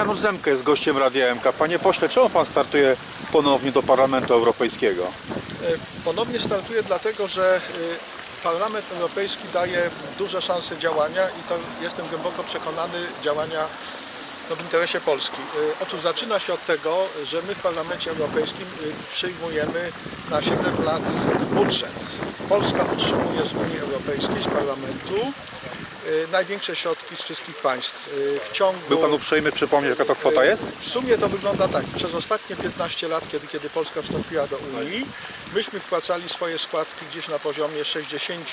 Janusz Zemke jest gościem Radia MK. Panie pośle, czemu pan startuje ponownie do Parlamentu Europejskiego? E, Ponownie startuję dlatego, że e, Parlament Europejski daje duże szanse działania i to jestem głęboko przekonany działania no, w interesie Polski. E, Otóż zaczyna się od tego, że my w Parlamencie Europejskim przyjmujemy na 7 lat budżet. Polska otrzymuje z Unii Europejskiej, z Parlamentu największe środki z wszystkich państw. E, W ciągu Był pan uprzejmy przypomnieć, jaka to kwota jest? w sumie to wygląda tak. Przez ostatnie 15 lat, kiedy, kiedy Polska wstąpiła do Unii, myśmy wpłacali swoje składki gdzieś na poziomie 60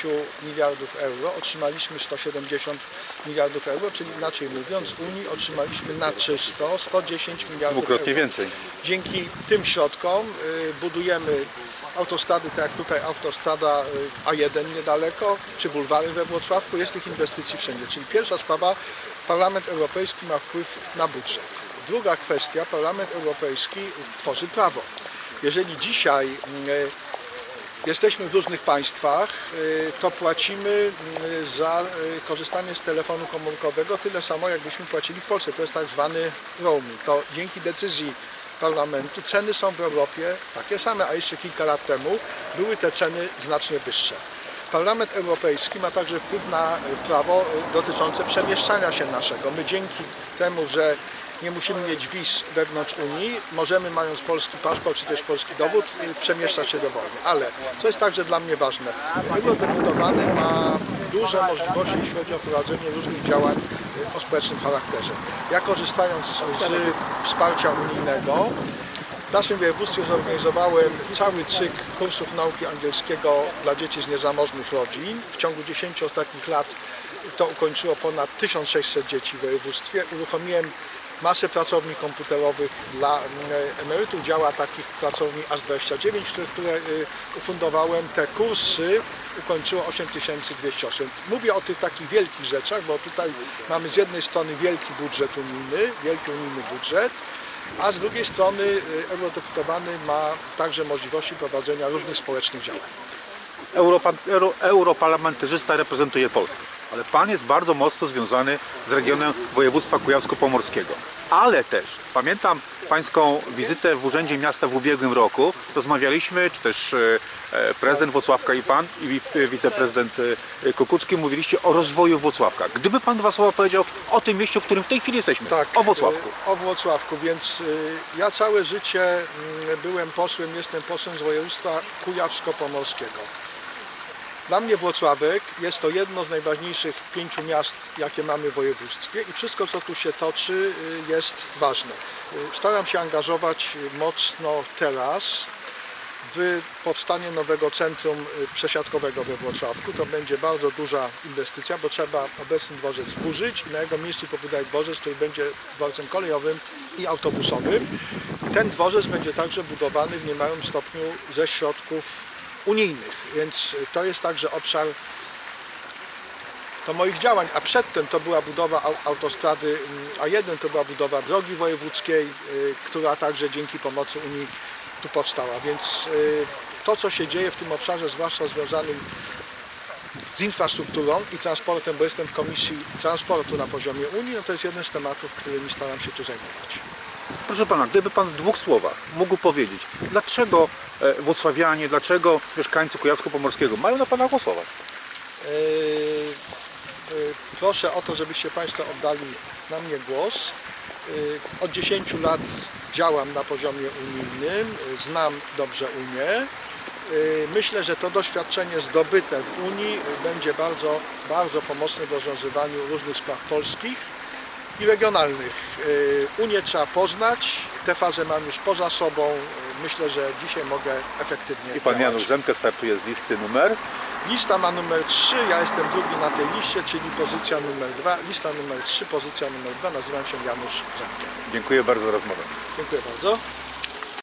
miliardów euro, otrzymaliśmy 170 miliardów euro, czyli inaczej mówiąc, Unii otrzymaliśmy na czysto 110 miliardów Dwukrotnie euro. więcej. Dzięki tym środkom y, budujemy autostrady, tak jak tutaj autostrada y, A1 niedaleko, czy bulwary we Wrocławku, jest tych inwestycji wszędzie. Czyli pierwsza sprawa, Parlament Europejski ma wpływ na budżet. Druga kwestia, Parlament Europejski tworzy prawo. Jeżeli dzisiaj y, jesteśmy w różnych państwach, y, to płacimy y, za korzystanie z telefonu komórkowego tyle samo, jakbyśmy płacili w Polsce. To jest tak zwany roaming. To dzięki decyzji parlamentu ceny są w Europie takie same, a jeszcze kilka lat temu były te ceny znacznie wyższe. Parlament Europejski ma także wpływ na prawo dotyczące przemieszczania się naszego. My dzięki temu, że nie musimy mieć wiz wewnątrz Unii, możemy mając polski paszport czy też polski dowód y, przemieszczać się dowolnie. Ale co jest także dla mnie ważne, eurodeputowany ma duże możliwości, jeśli chodzi o prowadzenie różnych działań y, o społecznym charakterze. Ja korzystając z wsparcia unijnego w naszym województwie zorganizowałem cały cykl kursów nauki angielskiego dla dzieci z niezamożnych rodzin. W ciągu 10 ostatnich lat to ukończyło ponad 1600 dzieci w województwie. Uruchomiłem masę pracowni komputerowych dla mm, emerytów. Działa takich pracowni aż 29, które, które y, ufundowałem. Te kursy ukończyło 8200 osób. Mówię o tych takich wielkich rzeczach, bo tutaj mamy z jednej strony wielki budżet unijny, wielki unijny budżet, a z drugiej strony y, eurodeputowany ma także możliwości prowadzenia różnych społecznych działań. Europa, euro, europarlamentarzysta reprezentuje Polskę, ale pan jest bardzo mocno związany z regionem województwa kujawsko-pomorskiego. Ale też pamiętam pańską wizytę w Urzędzie Miasta w ubiegłym roku. Rozmawialiśmy, czy też e, e, prezydent Włocławka i pan, i e, wiceprezydent Kukucki mówiliście o rozwoju Włocławka. Gdyby pan dwa słowa powiedział o tym mieście, w którym w tej chwili jesteśmy, o Włocławku. O Włocławku, więc ja całe życie mm, byłem posłem, jestem posłem z województwa kujawsko-pomorskiego. Dla mnie Włocławek jest to jedno z najważniejszych pięciu miast, jakie mamy w województwie i wszystko, co tu się toczy, y, jest ważne. Y, Staram się angażować mocno teraz w powstanie nowego centrum y, przesiadkowego we Włocławku. To będzie bardzo duża inwestycja, bo trzeba obecny dworzec zburzyć i na jego miejscu pobudować dworzec, który będzie dworcem kolejowym i autobusowym. Ten dworzec będzie także budowany w niemałym stopniu ze środków unijnych, więc to jest także obszar to moich działań, a przedtem to była budowa au- autostrady mm, A1, to była budowa drogi wojewódzkiej, y, która także dzięki pomocy Unii tu powstała. Więc y, to, co się dzieje w tym obszarze, zwłaszcza związanym z infrastrukturą i transportem, bo jestem w Komisji Transportu na poziomie Unii, no to jest jeden z tematów, którymi staram się tu zajmować. Proszę pana, gdyby pan w dwóch słowach mógł powiedzieć, dlaczego e, włocławianie, dlaczego mieszkańcy Kujawsko-Pomorskiego mają na pana głosować? Yy, yy, Proszę o to, żebyście Państwo oddali na mnie głos. Od 10 lat działam na poziomie unijnym, znam dobrze Unię. Myślę, że to doświadczenie zdobyte w Unii będzie bardzo, bardzo pomocne w rozwiązywaniu różnych spraw polskich i regionalnych. Yy, Unię trzeba poznać, tę fazę mam już poza sobą. Yy, Myślę, że dzisiaj mogę efektywnie I pan działać. Janusz Zemke startuje z listy numer. Lista ma numer 3, ja jestem drugi na tej liście, czyli pozycja numer 2. Lista numer 3, pozycja numer 2, nazywam się Janusz Zemke. Dziękuję bardzo za rozmowę. Dziękuję bardzo.